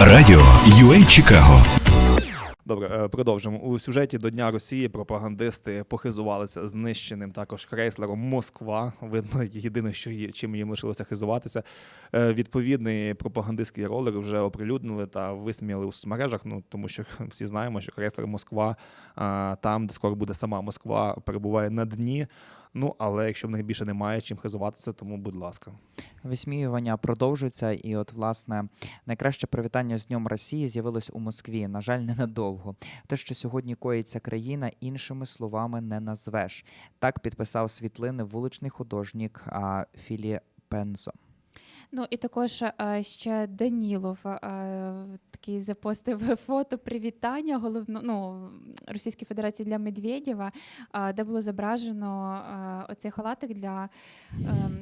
Радіо UA Чикаго Добре, е, продовжимо. У сюжеті до Дня Росії пропагандисти похизувалися знищеним також крейслером Москва. Видно, єдине, що є, чим їм лишилося хизуватися. Е, Відповідний пропагандистський ролик вже оприлюднили та висміяли у соцмережах. Ну тому що всі знаємо, що крейслер Москва там, де скоро буде сама Москва, перебуває на дні. Ну але якщо в них більше немає чим хизуватися, тому будь ласка. Висміювання продовжуються, і от, власне, найкраще привітання з Днем Росії з'явилось у Москві. На жаль, ненадовго. Те, що сьогодні коїться країна, іншими словами не назвеш. Так підписав світлини вуличний художник Філі Пензо. Ну і також е, ще Данілов е, такий запостив фото привітання головно ну, Російської Федерації для Медведєва, е, де було зображено оцей халатик для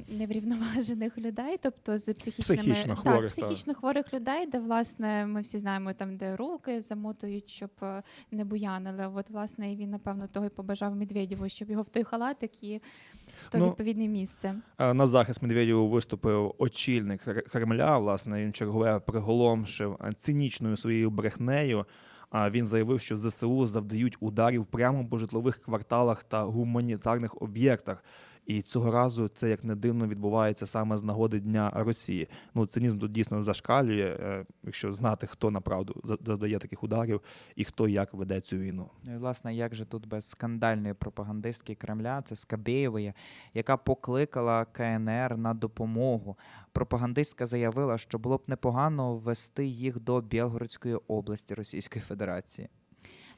неврівноважених людей, тобто з психічними Психічно хворих, так, так. психічно хворих людей, де власне ми всі знаємо там, де руки замотують, щоб не буянили. От власне і він напевно того й побажав Медведєву, щоб його в той халатик і в то Ну, відповідне місце. На захист Медведєву виступив очільник Кр- Кремля. Власне, він чергове приголомшив е, цинічною своєю брехнею. А він заявив, що ЗСУ завдають ударів прямо по житлових кварталах та гуманітарних об'єктах. І цього разу це як не дивно відбувається саме з нагоди Дня Росії. Ну цинізм тут дійсно зашкалює, е, якщо знати, хто направду за- завдає таких ударів і хто як веде цю війну. Ну і власне, як же тут без скандальної пропагандистки Кремля, це Скабєєвої, яка покликала КНР на допомогу. Пропагандистка заявила, що було б непогано ввести їх до Білгородської області Російської Федерації.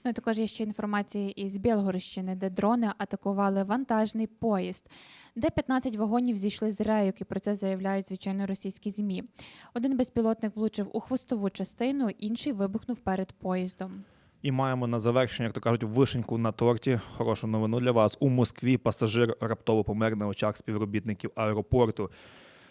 Ну також є ще інформація із Білгородщини, де дрони атакували вантажний поїзд, де 15 вагонів зійшли з рейок, і про це заявляють звичайно російські змі. Один безпілотник влучив у хвостову частину, інший вибухнув перед поїздом. І маємо на завершення, як то кажуть, вишеньку на торті. Хорошу новину для вас. У Москві пасажир раптово помер на очах співробітників аеропорту.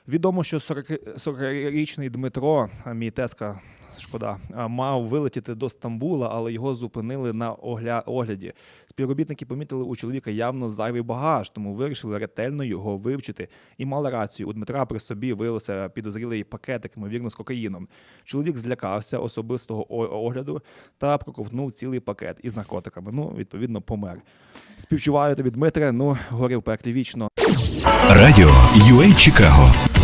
Відомо, що 40 40-річний Дмитро, мій тезка, шкода, мав вилетіти до Стамбула, але його зупинили на огля... огляді. Співробітники помітили у чоловіка явно зайвий багаж, тому вирішили ретельно його вивчити. І мали рацію. У Дмитра при собі виявився підозрілий пакетик, ймовірно, з кокаїном. Чоловік злякався особистого огляду та проковтнув цілий пакет із наркотиками. Ну, відповідно, помер. Співчуваю тобі, Дмитре. Ну, горів пеклі вічно. Радіо UA Чикаго